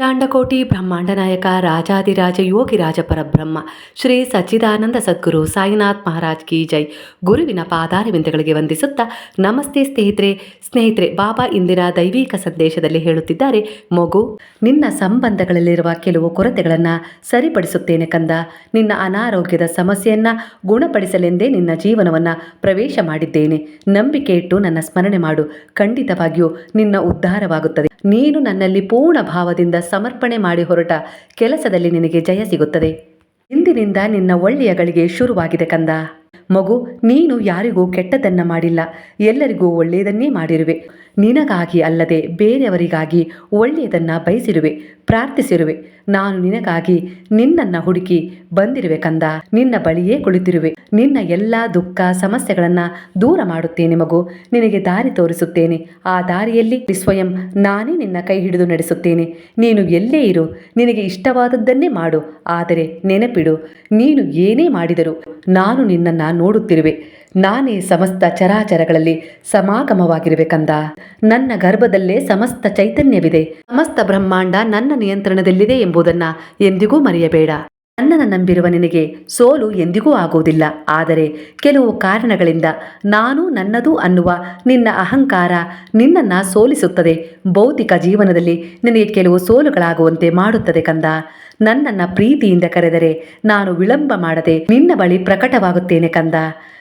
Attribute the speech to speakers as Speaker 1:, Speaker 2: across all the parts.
Speaker 1: ಲಾಂಡಕೋಟಿ ಬ್ರಹ್ಮಾಂಡ ನಾಯಕ ರಾಜಾದಿರಾಜ ಯೋಗಿರಾಜ ಪರಬ್ರಹ್ಮ, ಶ್ರೀ ಸಚ್ಚಿದಾನಂದ ಸದ್ಗುರು ಸಾಯಿನಾಥ್ ಮಹಾರಾಜ್ ಕಿ ಜೈ. ಗುರುವಿನ ಪಾದಾರವಿಂದಗಳಿಗೆ ವಂದಿಸುತ್ತಾ ನಮಸ್ತೆ ಸ್ನೇಹಿತರೆ. ಸ್ನೇಹಿತರೆ, ಬಾಬಾ ಇಂದಿನ ದೈವಿಕ ಸಂದೇಶದಲ್ಲಿ ಹೇಳುತ್ತಿದ್ದಾರೆ, ಮಗು, ನಿನ್ನ ಸಂಬಂಧಗಳಲ್ಲಿರುವ ಕೆಲವು ಕೊರತೆಗಳನ್ನು ಸರಿಪಡಿಸುತ್ತೇನೆ ಕಂದ. ನಿನ್ನ ಅನಾರೋಗ್ಯದ ಸಮಸ್ಯೆಯನ್ನು ಗುಣಪಡಿಸಲೆಂದೇ ನಿನ್ನ ಜೀವನವನ್ನು ಪ್ರವೇಶ ಮಾಡಿದ್ದೇನೆ. ನಂಬಿಕೆ ಇಟ್ಟು ನನ್ನ ಸ್ಮರಣೆ ಮಾಡು. ಖಂಡಿತವಾಗಿಯೂ ನಿನ್ನ ಉದ್ಧಾರವಾಗುತ್ತದೆ. ನೀನು ನನ್ನಲ್ಲಿ ಪೂರ್ಣ ಭಾವದಿಂದ ಸಮರ್ಪಣೆ ಮಾಡಿ ಹೊರಟ ಕೆಲಸದಲ್ಲಿ ನಿನಗೆ ಜಯ ಸಿಗುತ್ತದೆ. ಇಂದಿನಿಂದ ನಿನ್ನ ಒಳ್ಳೆಯಗಳಿಗೆ ಶುರುವಾಗಿದೆ ಕಂದ. ಮಗು, ನೀನು ಯಾರಿಗೂ ಕೆಟ್ಟದನ್ನ ಮಾಡಿಲ್ಲ. ಎಲ್ಲರಿಗೂ ಒಳ್ಳೆಯದನ್ನೇ ಮಾಡಿರುವೆ. ನಿನಗಾಗಿ ಅಲ್ಲದೆ ಬೇರೆಯವರಿಗಾಗಿ ಒಳ್ಳೆಯದನ್ನು ಬಯಸಿರುವೆ, ಪ್ರಾರ್ಥಿಸಿರುವೆ. ನಾನು ನಿನಗಾಗಿ ನಿನ್ನನ್ನು ಹುಡುಕಿ ಬಂದಿರುವೆ ಕಂದ. ನಿನ್ನ ಬಳಿಯೇ ಕುಳಿತಿರುವೆ. ನಿನ್ನ ಎಲ್ಲ ದುಃಖ ಸಮಸ್ಯೆಗಳನ್ನು ದೂರ ಮಾಡುತ್ತೇನೆ ಮಗು. ನಿನಗೆ ದಾರಿ ತೋರಿಸುತ್ತೇನೆ. ಆ ದಾರಿಯಲ್ಲಿ ಸ್ವಯಂ ನಾನೇ ನಿನ್ನ ಕೈ ಹಿಡಿದು ನಡೆಸುತ್ತೇನೆ. ನೀನು ಎಲ್ಲೇ ಇರು. ನಿನಗೆ ಇಷ್ಟವಾದದ್ದನ್ನೇ ಮಾಡು. ಆದರೆ ನೆನಪಿಡು, ನೀನು ಏನೇ ಮಾಡಿದರೂ ನಾನು ನಿನ್ನನ್ನು ನೋಡುತ್ತಿರುವೆ. ನಾನೇ ಸಮಸ್ತ ಚರಾಚರಗಳಲ್ಲಿ ಸಮಾಗಮವಾಗಿರುವೆ ಕಂದ. ನನ್ನ ಗರ್ಭದಲ್ಲೇ ಸಮಸ್ತ ಚೈತನ್ಯವಿದೆ. ಸಮಸ್ತ ಬ್ರಹ್ಮಾಂಡ ನನ್ನ ನಿಯಂತ್ರಣದಲ್ಲಿದೆ ಎಂಬುದನ್ನ ಎಂದಿಗೂ ಮರೆಯಬೇಡ. ನನ್ನನ್ನು ನಂಬಿರುವ ನಿನಗೆ ಸೋಲು ಎಂದಿಗೂ ಆಗುವುದಿಲ್ಲ. ಆದರೆ ಕೆಲವು ಕಾರಣಗಳಿಂದ ನಾನು ನನ್ನದು ಅನ್ನುವ ನಿನ್ನ ಅಹಂಕಾರ ನಿನ್ನನ್ನು ಸೋಲಿಸುತ್ತದೆ. ಭೌತಿಕ ಜೀವನದಲ್ಲಿ ನಿನಗೆ ಕೆಲವು ಸೋಲುಗಳಾಗುವಂತೆ ಮಾಡುತ್ತದೆ ಕಂದ. ನನ್ನನ್ನು ಪ್ರೀತಿಯಿಂದ ಕರೆದರೆ ನಾನು ವಿಳಂಬ ಮಾಡದೆ ನಿನ್ನ ಬಳಿ ಪ್ರಕಟವಾಗುತ್ತೇನೆ ಕಂದ.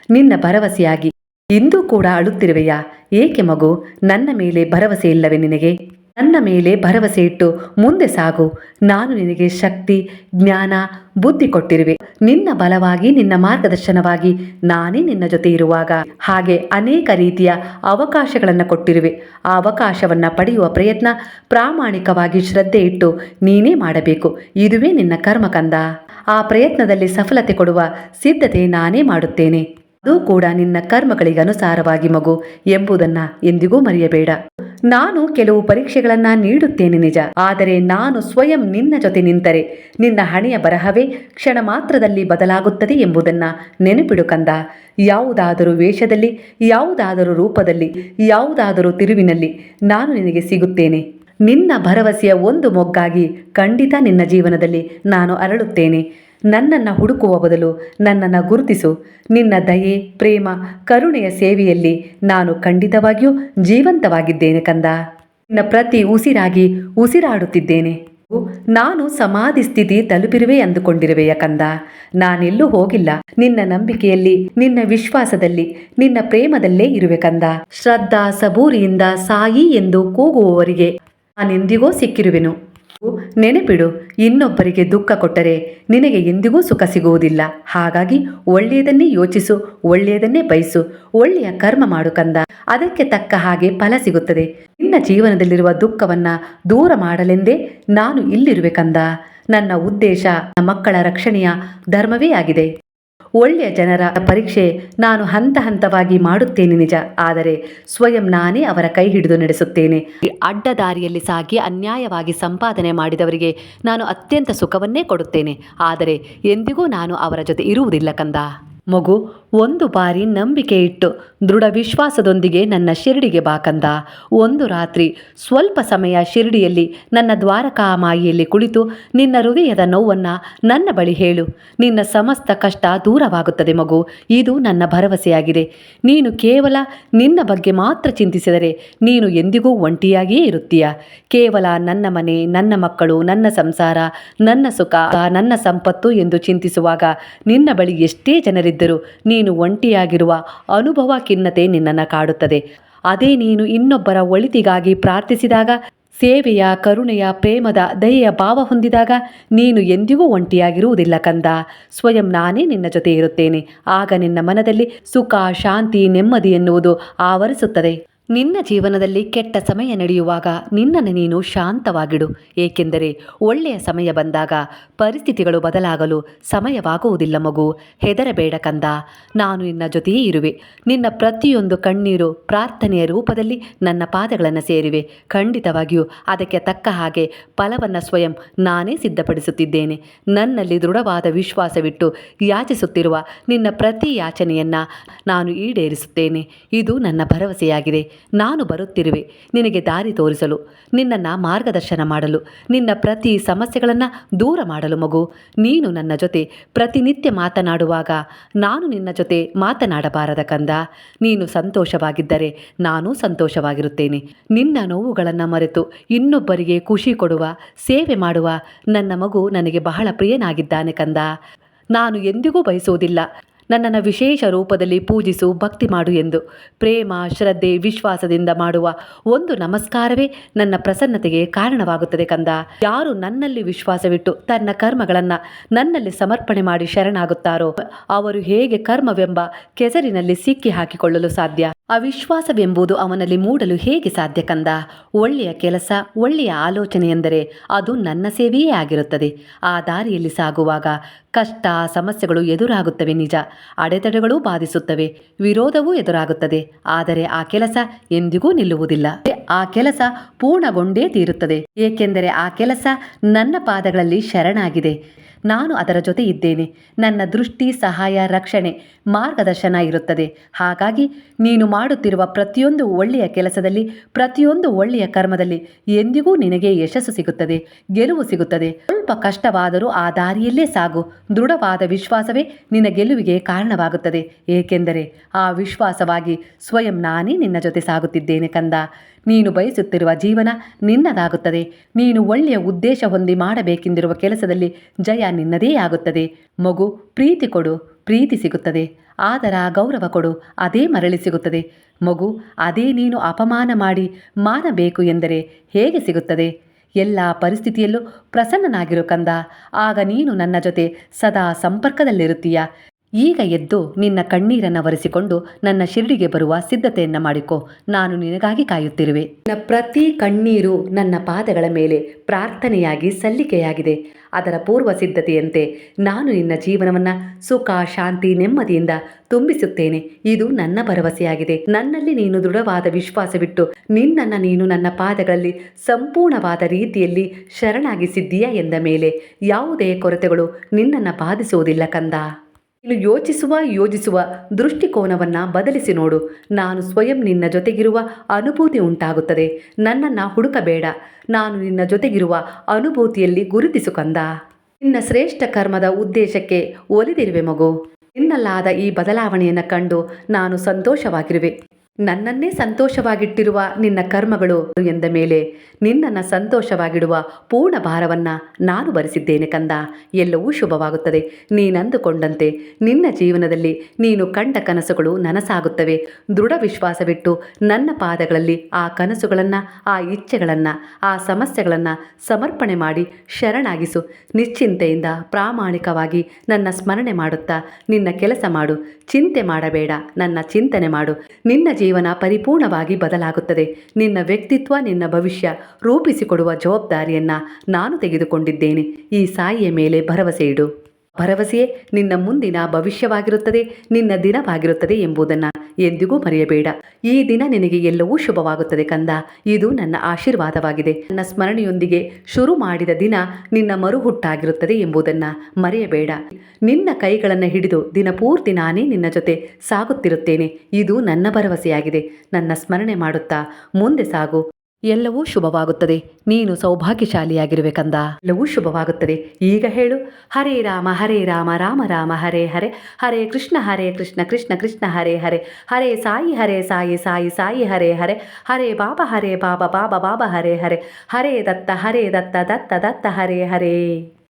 Speaker 1: ನಿನ್ನ ಭರವಸೆಯಾಗಿ ಇಂದೂ ಕೂಡ ಅಳುತ್ತಿರುವೆಯಾ? ಏಕೆ ಮಗು? ನನ್ನ ಮೇಲೆ ಭರವಸೆ ಇಲ್ಲವೇ ನಿನಗೆ? ನನ್ನ ಮೇಲೆ ಭರವಸೆ ಇಟ್ಟು ಮುಂದೆ ಸಾಗು. ನಾನು ನಿನಗೆ ಶಕ್ತಿ, ಜ್ಞಾನ, ಬುದ್ಧಿ ಕೊಟ್ಟಿರುವೆ. ನಿನ್ನ ಬಲವಾಗಿ, ನಿನ್ನ ಮಾರ್ಗದರ್ಶನವಾಗಿ ನಾನೇ ನಿನ್ನ ಜೊತೆ ಇರುವಾಗ ಹಾಗೆ ಅನೇಕ ರೀತಿಯ ಅವಕಾಶಗಳನ್ನು ಕೊಟ್ಟಿರುವೆ. ಆ ಅವಕಾಶವನ್ನು ಪಡೆಯುವ ಪ್ರಯತ್ನ ಪ್ರಾಮಾಣಿಕವಾಗಿ ಶ್ರದ್ಧೆ ಇಟ್ಟು ನೀನೇ ಮಾಡಬೇಕು. ಇದುವೇ ನಿನ್ನ ಕರ್ಮಕಂದ. ಆ ಪ್ರಯತ್ನದಲ್ಲಿ ಸಫಲತೆ ಕೊಡುವ ಸಿದ್ಧತೆ ನಾನೇ ಮಾಡುತ್ತೇನೆ. ಅದು ಕೂಡ ನಿನ್ನ ಕರ್ಮಗಳಿಗನುಸಾರವಾಗಿ ಮಗು ಎಂಬುದನ್ನ ಎಂದಿಗೂ ಮರೆಯಬೇಡ. ನಾನು ಕೆಲವು ಪರೀಕ್ಷೆಗಳನ್ನ ನೀಡುತ್ತೇನೆ ನಿಜ. ಆದರೆ ನಾನು ಸ್ವಯಂ ನಿನ್ನ ಜೊತೆ ನಿಂತರೆ ನಿನ್ನ ಹಣೆಯ ಬರಹವೇ ಕ್ಷಣ ಮಾತ್ರದಲ್ಲಿ ಬದಲಾಗುತ್ತದೆ ಎಂಬುದನ್ನ ನೆನಪಿಡು ಕಂದ. ಯಾವುದಾದರೂ ವೇಷದಲ್ಲಿ, ಯಾವುದಾದರೂ ರೂಪದಲ್ಲಿ, ಯಾವುದಾದರೂ ತಿರುವಿನಲ್ಲಿ ನಾನು ನಿನಗೆ ಸಿಗುತ್ತೇನೆ. ನಿನ್ನ ಭರವಸೆಯ ಒಂದು ಮೊಗ್ಗಾಗಿ ಖಂಡಿತ ನಿನ್ನ ಜೀವನದಲ್ಲಿ ನಾನು ಅರಳುತ್ತೇನೆ. ನನ್ನನ್ನು ಹುಡುಕುವ ಬದಲು ನನ್ನನ್ನು ಗುರುತಿಸು. ನಿನ್ನ ದಯೆ, ಪ್ರೇಮ, ಕರುಣೆಯ ಸೇವೆಯಲ್ಲಿ ನಾನು ಖಂಡಿತವಾಗಿಯೂ ಜೀವಂತವಾಗಿದ್ದೇನೆ ಕಂದ. ನಿನ್ನ ಪ್ರತಿ ಉಸಿರಾಗಿ ಉಸಿರಾಡುತ್ತಿದ್ದೇನೆ. ನಾನು ಸಮಾಧಿ ಸ್ಥಿತಿ ತಲುಪಿರುವೆ ಅಂದುಕೊಂಡಿರುವೆಯ ಕಂದ. ನಾನೆಲ್ಲೂ ಹೋಗಿಲ್ಲ. ನಿನ್ನ ನಂಬಿಕೆಯಲ್ಲಿ, ನಿನ್ನ ವಿಶ್ವಾಸದಲ್ಲಿ, ನಿನ್ನ ಪ್ರೇಮದಲ್ಲೇ ಇರುವೆ ಕಂದ. ಶ್ರದ್ಧಾ ಸಬೂರಿಯಿಂದ ಸಾಯಿ ಎಂದು ಕೂಗುವವರಿಗೆ ನಾನೆಂದಿಗೋ ಸಿಕ್ಕಿರುವೆನು. ನೆನಪಿಡು, ಇನ್ನೊಬ್ಬರಿಗೆ ದುಃಖ ಕೊಟ್ಟರೆ ನಿನಗೆ ಎಂದಿಗೂ ಸುಖ ಸಿಗುವುದಿಲ್ಲ. ಹಾಗಾಗಿ ಒಳ್ಳೆಯದನ್ನೇ ಯೋಚಿಸು, ಒಳ್ಳೆಯದನ್ನೇ ಬಯಸು, ಒಳ್ಳೆಯ ಕರ್ಮ ಮಾಡು ಕಂದ. ಅದಕ್ಕೆ ತಕ್ಕ ಹಾಗೆ ಫಲ ಸಿಗುತ್ತದೆ. ನಿನ್ನ ಜೀವನದಲ್ಲಿರುವ ದುಃಖವನ್ನ ದೂರ ಮಾಡಲೆಂದೇ ನಾನು ಇಲ್ಲಿರುವೆ ಕಂದ. ನನ್ನ ಉದ್ದೇಶ ಮಕ್ಕಳ ರಕ್ಷಣೆಯ ಧರ್ಮವೇ ಆಗಿದೆ. ಒಳ್ಳೆಯ ಜನರ ಪರೀಕ್ಷೆ ನಾನು ಹಂತ ಹಂತವಾಗಿ ಮಾಡುತ್ತೇನೆ ನಿಜ. ಆದರೆ ಸ್ವಯಂ ನಾನೇ ಅವರ ಕೈ ಹಿಡಿದು ನಡೆಸುತ್ತೇನೆ. ಅಡ್ಡದಾರಿಯಲ್ಲಿ ಸಾಗಿ ಅನ್ಯಾಯವಾಗಿ ಸಂಪಾದನೆ ಮಾಡಿದವರಿಗೆ ನಾನು ಅತ್ಯಂತ ಸುಖವನ್ನೇ ಕೊಡುತ್ತೇನೆ. ಆದರೆ ಎಂದಿಗೂ ನಾನು ಅವರ ಜೊತೆ ಇರುವುದಿಲ್ಲ ಕಂದ. ಮಗು, ಒಂದು ಬಾರಿ ನಂಬಿಕೆ ಇಟ್ಟು ದೃಢ ವಿಶ್ವಾಸದೊಂದಿಗೆ ನನ್ನ ಶಿರಡಿಗೆ ಬಾಕಂದ ಒಂದು ರಾತ್ರಿ ಸ್ವಲ್ಪ ಸಮಯ ಶಿರಡಿಯಲ್ಲಿ ನನ್ನ ದ್ವಾರಕಾಮಾಯಿಯಲ್ಲಿ ಕುಳಿತು ನಿನ್ನ ಹೃದಯದ ನೋವನ್ನು ನನ್ನ ಬಳಿ ಹೇಳು. ನಿನ್ನ ಸಮಸ್ತ ಕಷ್ಟ ದೂರವಾಗುತ್ತದೆ ಮಗು, ಇದು ನನ್ನ ಭರವಸೆಯಾಗಿದೆ. ನೀನು ಕೇವಲ ನಿನ್ನ ಬಗ್ಗೆ ಮಾತ್ರ ಚಿಂತಿಸಿದರೆ ನೀನು ಎಂದಿಗೂ ಒಂಟಿಯಾಗಿಯೇ ಇರುತ್ತೀಯ. ಕೇವಲ ನನ್ನ ಮನೆ, ನನ್ನ ಮಕ್ಕಳು, ನನ್ನ ಸಂಸಾರ, ನನ್ನ ಸುಖ, ನನ್ನ ಸಂಪತ್ತು ಎಂದು ಚಿಂತಿಸುವಾಗ ನಿನ್ನ ಬಳಿ ಎಷ್ಟೇ ಜನರಿದ್ದರೂ ನೀನು ಒಂಟಿಯಾಗಿರುವ ಅನುಭವ ಖಿನ್ನತೆ ನಿನ್ನನ್ನು ಕಾಡುತ್ತದೆ. ಅದೇ ನೀನು ಇನ್ನೊಬ್ಬರ ಒಳಿತಿಗಾಗಿ ಪ್ರಾರ್ಥಿಸಿದಾಗ, ಸೇವೆಯ, ಕರುಣೆಯ, ಪ್ರೇಮದ, ದಯೆಯ ಭಾವ ಹೊಂದಿದಾಗ ನೀನು ಎಂದಿಗೂ ಒಂಟಿಯಾಗಿರುವುದಿಲ್ಲ ಕಂದ. ಸ್ವಯಂ ನಾನೇ ನಿನ್ನ ಜೊತೆ ಇರುತ್ತೇನೆ ಆಗ ನಿನ್ನ ಮನದಲ್ಲಿ ಸುಖ, ಶಾಂತಿ, ನೆಮ್ಮದಿ ಎನ್ನುವುದು ಆವರಿಸುತ್ತದೆ. ನಿನ್ನ ಜೀವನದಲ್ಲಿ ಕೆಟ್ಟ ಸಮಯ ನಡೆಯುವಾಗ ನಿನ್ನನ್ನು ನೀನು ಶಾಂತವಾಗಿಡು. ಏಕೆಂದರೆ ಒಳ್ಳೆಯ ಸಮಯ ಬಂದಾಗ ಪರಿಸ್ಥಿತಿಗಳು ಬದಲಾಗಲು ಸಮಯವಾಗುವುದಿಲ್ಲ ಮಗು. ಹೆದರಬೇಡ ಕಂದ. ನಾನು ನಿನ್ನ ಜೊತೆಯೇ ಇರುವೆ. ನಿನ್ನ ಪ್ರತಿಯೊಂದು ಕಣ್ಣೀರು ಪ್ರಾರ್ಥನೆಯ ರೂಪದಲ್ಲಿ ನನ್ನ ಪಾದಗಳನ್ನು ಸೇರಿವೆ. ಖಂಡಿತವಾಗಿಯೂ ಅದಕ್ಕೆ ತಕ್ಕ ಹಾಗೆ ಫಲವನ್ನು ಸ್ವಯಂ ನಾನೇ ಸಿದ್ಧಪಡಿಸುತ್ತಿದ್ದೇನೆ. ನನ್ನಲ್ಲಿ ದೃಢವಾದ ವಿಶ್ವಾಸವಿಟ್ಟು ಯಾಚಿಸುತ್ತಿರುವ ನಿನ್ನ ಪ್ರತಿ ಯಾಚನೆಯನ್ನು ನಾನು ಈಡೇರಿಸುತ್ತೇನೆ. ಇದು ನನ್ನ ಭರವಸೆಯಾಗಿದೆ. ನಾನು ಬರುತ್ತಿರುವೆ. ನಿನಗೆ ದಾರಿ ತೋರಿಸಲು, ನಿನ್ನನ್ನು ಮಾರ್ಗದರ್ಶನ ಮಾಡಲು, ನಿನ್ನ ಪ್ರತಿ ಸಮಸ್ಯೆಗಳನ್ನು ದೂರ ಮಾಡಲು ಮಗು. ನೀನು ನನ್ನ ಜೊತೆ ಪ್ರತಿನಿತ್ಯ ಮಾತನಾಡುವಾಗ ನಾನು ನಿನ್ನ ಜೊತೆ ಮಾತನಾಡಬಾರದ ಕಂದ. ನೀನು ಸಂತೋಷವಾಗಿದ್ದರೆ ನಾನು ಸಂತೋಷವಾಗಿರುತ್ತೇನೆ. ನಿನ್ನ ನೋವುಗಳನ್ನು ಮರೆತು ಇನ್ನೊಬ್ಬರಿಗೆ ಖುಷಿ ಕೊಡುವ, ಸೇವೆ ಮಾಡುವ ನನ್ನ ಮಗು ನನಗೆ ಬಹಳ ಪ್ರಿಯನಾಗಿದ್ದಾನೆ ಕಂದ. ನಾನು ಎಂದಿಗೂ ಬಯಸುವುದಿಲ್ಲ. ನನ್ನನ್ನು ವಿಶೇಷ ರೂಪದಲ್ಲಿ ಪೂಜಿಸು, ಭಕ್ತಿ ಮಾಡು ಎಂದು. ಪ್ರೇಮ, ಶ್ರದ್ಧೆ, ವಿಶ್ವಾಸದಿಂದ ಮಾಡುವ ಒಂದು ನಮಸ್ಕಾರವೇ ನನ್ನ ಪ್ರಸನ್ನತೆಗೆ ಕಾರಣವಾಗುತ್ತದೆ ಕಂದ. ಯಾರು ನನ್ನಲ್ಲಿ ವಿಶ್ವಾಸವಿಟ್ಟು ತನ್ನ ಕರ್ಮಗಳನ್ನು ನನ್ನಲ್ಲಿ ಸಮರ್ಪಣೆ ಮಾಡಿ ಶರಣಾಗುತ್ತಾರೋ, ಅವರು ಹೇಗೆ ಕರ್ಮವೆಂಬ ಕೆಸರಿನಲ್ಲಿ ಸಿಕ್ಕಿ ಹಾಕಿಕೊಳ್ಳಲು ಸಾಧ್ಯ. ಅವಿಶ್ವಾಸವೆಂಬುದು ಅವನಲ್ಲಿ ಮೂಡಲು ಹೇಗೆ ಸಾಧ್ಯ ಕಂದ? ಒಳ್ಳೆಯ ಕೆಲಸ, ಒಳ್ಳೆಯ ಆಲೋಚನೆ ಎಂದರೆ ಅದು ನನ್ನ ಸೇವೆಯೇ ಆಗಿರುತ್ತದೆ. ಆ ದಾರಿಯಲ್ಲಿ ಸಾಗುವಾಗ ಕಷ್ಟ, ಸಮಸ್ಯೆಗಳು ಎದುರಾಗುತ್ತವೆ ನಿಜ. ಅಡೆತಡೆಗಳೂ ಬಾಧಿಸುತ್ತವೆ. ವಿರೋಧವೂ ಎದುರಾಗುತ್ತದೆ. ಆದರೆ ಆ ಕೆಲಸ ಎಂದಿಗೂ ನಿಲ್ಲುವುದಿಲ್ಲ. ಆ ಕೆಲಸ ಪೂರ್ಣಗೊಂಡೇ ತೀರುತ್ತದೆ. ಏಕೆಂದರೆ ಆ ಕೆಲಸ ನನ್ನ ಪಾದಗಳಲ್ಲಿ ಶರಣಾಗಿದೆ. ನಾನು ಅದರ ಜೊತೆ ಇದ್ದೇನೆ. ನನ್ನ ದೃಷ್ಟಿ, ಸಹಾಯ, ರಕ್ಷಣೆ ಮಾರ್ಗದರ್ಶನ ಇರುತ್ತದೆ. ಹಾಗಾಗಿ ನೀನು ಮಾಡುತ್ತಿರುವ ಪ್ರತಿಯೊಂದು ಒಳ್ಳೆಯ ಕೆಲಸದಲ್ಲಿ, ಪ್ರತಿಯೊಂದು ಒಳ್ಳೆಯ ಕರ್ಮದಲ್ಲಿ ಎಂದಿಗೂ ನಿನಗೆ ಯಶಸ್ಸು ಸಿಗುತ್ತದೆ, ಗೆಲುವು ಸಿಗುತ್ತದೆ. ಸ್ವಲ್ಪ ಕಷ್ಟವಾದರೂ ಆ ದಾರಿಯಲ್ಲೇ ಸಾಗು. ದೃಢವಾದ ವಿಶ್ವಾಸವೇ ನಿನ್ನ ಗೆಲುವಿಗೆ ಕಾರಣವಾಗುತ್ತದೆ. ಏಕೆಂದರೆ ಆ ವಿಶ್ವಾಸವಾಗಿ ಸ್ವಯಂ ನಾನೇ ನಿನ್ನ ಜೊತೆ ಸಾಗುತ್ತಿದ್ದೇನೆ ಕಂದ. ನೀನು ಬಯಸುತ್ತಿರುವ ಜೀವನ ನಿನ್ನದಾಗುತ್ತದೆ. ನೀನು ಒಳ್ಳೆಯ ಉದ್ದೇಶ ಹೊಂದಿ ಮಾಡಬೇಕೆಂದಿರುವ ಕೆಲಸದಲ್ಲಿ ಜಯ ನಿನ್ನದೇ ಆಗುತ್ತದೆ. ಮಗು, ಪ್ರೀತಿ ಕೊಡು, ಪ್ರೀತಿ ಸಿಗುತ್ತದೆ. ಆದರ ಗೌರವ ಕೊಡು, ಅದೇ ಮರಳಿ ಸಿಗುತ್ತದೆ. ಮಗು, ಅದೇ ನೀನು ಅಪಮಾನ ಮಾಡಿ ಮಾನಬೇಕು ಎಂದರೆ ಹೇಗೆ ಸಿಗುತ್ತದೆ? ಎಲ್ಲ ಪರಿಸ್ಥಿತಿಯಲ್ಲೂ ಪ್ರಸನ್ನನಾಗಿರು ಕಂದ. ಆಗ ನೀನು ನನ್ನ ಜೊತೆ ಸದಾ ಸಂಪರ್ಕದಲ್ಲಿರುತ್ತೀಯ? ಈಗ ಎದ್ದು ನಿನ್ನ ಕಣ್ಣೀರನ್ನು ಒರೆಸಿಕೊಂಡು ನನ್ನ ಶಿರಡಿಗೆ ಬರುವ ಸಿದ್ಧತೆಯನ್ನು ಮಾಡಿಕೊ. ನಾನು ನಿನಗಾಗಿ ಕಾಯುತ್ತಿರುವೆ. ನನ್ನ ಪ್ರತಿ ಕಣ್ಣೀರು ನನ್ನ ಪಾದಗಳ ಮೇಲೆ ಪ್ರಾರ್ಥನೆಯಾಗಿ ಸಲ್ಲಿಕೆಯಾಗಿದೆ. ಅದರ ಪೂರ್ವ ಸಿದ್ಧತೆಯಂತೆ ನಾನು ನಿನ್ನ ಜೀವನವನ್ನು ಸುಖ, ಶಾಂತಿ, ನೆಮ್ಮದಿಯಿಂದ ತುಂಬಿಸುತ್ತೇನೆ. ಇದು ನನ್ನ ಭರವಸೆಯಾಗಿದೆ. ನನ್ನಲ್ಲಿ ನೀನು ದೃಢವಾದ ವಿಶ್ವಾಸವಿಟ್ಟು ನಿನ್ನನ್ನು ನೀನು ನನ್ನ ಪಾದಗಳಲ್ಲಿ ಸಂಪೂರ್ಣವಾದ ರೀತಿಯಲ್ಲಿ ಶರಣಾಗಿಸಿದ್ದೀಯಾ ಎಂದ ಮೇಲೆ ಯಾವುದೇ ಕೊರತೆಗಳು ನಿನ್ನನ್ನು ಬಾಧಿಸುವುದಿಲ್ಲ ಕಂದ. ಯೋಚಿಸುವ, ಯೋಜಿಸುವ ದೃಷ್ಟಿಕೋನವನ್ನು ಬದಲಿಸಿ ನೋಡು. ನಾನು ಸ್ವಯಂ ನಿನ್ನ ಜೊತೆಗಿರುವ ಅನುಭೂತಿ ಉಂಟಾಗುತ್ತದೆ. ನನ್ನನ್ನು ಹುಡುಕಬೇಡ. ನಾನು ನಿನ್ನ ಜೊತೆಗಿರುವ ಅನುಭೂತಿಯಲ್ಲಿ ಗುರುತಿಸು ಕಂದ. ನಿನ್ನ ಶ್ರೇಷ್ಠ ಕರ್ಮದ ಉದ್ದೇಶಕ್ಕೆ ಒಲಿದಿರುವೆ ಮಗು. ನಿನ್ನಲ್ಲಾದ ಈ ಬದಲಾವಣೆಯನ್ನು ಕಂಡು ನಾನು ಸಂತೋಷವಾಗಿರುವೆ. ನನ್ನನ್ನೇ ಸಂತೋಷವಾಗಿಟ್ಟಿರುವ ನಿನ್ನ ಕರ್ಮಗಳು ಎಂದ ಮೇಲೆ ನಿನ್ನನ್ನು ಸಂತೋಷವಾಗಿಡುವ ಪೂರ್ಣ ಭಾರವನ್ನು ನಾನು ಭರಿಸಿದ್ದೇನೆ ಕಂದ. ಎಲ್ಲವೂ ಶುಭವಾಗುತ್ತದೆ. ನೀನಂದುಕೊಂಡಂತೆ ನಿನ್ನ ಜೀವನದಲ್ಲಿ ನೀನು ಕಂಡ ಕನಸುಗಳು ನನಸಾಗುತ್ತವೆ. ದೃಢ ವಿಶ್ವಾಸವಿಟ್ಟು ನನ್ನ ಪಾದಗಳಲ್ಲಿ ಆ ಕನಸುಗಳನ್ನು, ಆ ಇಚ್ಛೆಗಳನ್ನು, ಆ ಸಮಸ್ಯೆಗಳನ್ನು ಸಮರ್ಪಣೆ ಮಾಡಿ ಶರಣಾಗಿಸು. ನಿಶ್ಚಿಂತೆಯಿಂದ ಪ್ರಾಮಾಣಿಕವಾಗಿ ನನ್ನ ಸ್ಮರಣೆ ಮಾಡುತ್ತಾ ನಿನ್ನ ಕೆಲಸ ಮಾಡು. ಚಿಂತೆ ಮಾಡಬೇಡ. ನನ್ನ ಚಿಂತನೆ ಮಾಡು. ನಿನ್ನ ಜೀವನ ಪರಿಪೂರ್ಣವಾಗಿ ಬದಲಾಗುತ್ತದೆ. ನಿನ್ನ ವ್ಯಕ್ತಿತ್ವ, ನಿನ್ನ ಭವಿಷ್ಯ ರೂಪಿಸಿಕೊಡುವ ಜವಾಬ್ದಾರಿಯನ್ನು ನಾನು ತೆಗೆದುಕೊಂಡಿದ್ದೇನೆ. ಈ ಸಾಯಿಯ ಮೇಲೆ ಭರವಸೆ ಇಡು. ಭರವಸೆಯೇ ನಿನ್ನ ಮುಂದಿನ ಭವಿಷ್ಯವಾಗಿರುತ್ತದೆ, ನಿನ್ನ ದಿನವಾಗಿರುತ್ತದೆ ಎಂಬುದನ್ನು ಎಂದಿಗೂ ಮರೆಯಬೇಡ. ಈ ದಿನ ನಿನಗೆ ಎಲ್ಲವೂ ಶುಭವಾಗುತ್ತದೆ ಕಂದ. ಇದು ನನ್ನ ಆಶೀರ್ವಾದವಾಗಿದೆ. ನನ್ನ ಸ್ಮರಣೆಯೊಂದಿಗೆ ಶುರು ಮಾಡಿದ ದಿನ ನಿನ್ನ ಮರುಹುಟ್ಟಾಗಿರುತ್ತದೆ ಎಂಬುದನ್ನು ಮರೆಯಬೇಡ. ನಿನ್ನ ಕೈಗಳನ್ನು ಹಿಡಿದು ದಿನಪೂರ್ತಿ ನಾನೇ ನಿನ್ನ ಜೊತೆ ಸಾಗುತ್ತಿರುತ್ತೇನೆ. ಇದು ನನ್ನ ಭರವಸೆಯಾಗಿದೆ. ನನ್ನ ಸ್ಮರಣೆ ಮಾಡುತ್ತಾ ಮುಂದೆ ಸಾಗು. ಎಲ್ಲವೂ ಶುಭವಾಗುತ್ತದೆ. ನೀನು ಸೌಭಾಗ್ಯಶಾಲಿಯಾಗಿರುವೆ ಕಂದ ಎಲ್ಲವೂ ಶುಭವಾಗುತ್ತದೆ. ಈಗ ಹೇಳು. ಹರೇ ರಾಮ ಹರೇ ರಾಮ ರಾಮ ರಾಮ, ಹರೇ ಹರೇ. ಹರೇ ಕೃಷ್ಣ ಹರೇ ಕೃಷ್ಣ ಕೃಷ್ಣ ಕೃಷ್ಣ, ಹರೇ ಹರೇ. ಹರೇ ಸಾಯಿ ಹರೇ ಸಾಯಿ ಸಾಯಿ ಸಾಯಿ, ಹರೇ ಹರೇ. ಹರೇ ಬಾಬಾ ಹರೇ ಬಾಬಾ ಬಾಬಾ ಬಾಬಾ, ಹರೇ ಹರೇ. ಹರೇ ದತ್ತ ಹರೇ ದತ್ತ ದತ್ತ ದತ್ತ, ಹರೇ ಹರೇ.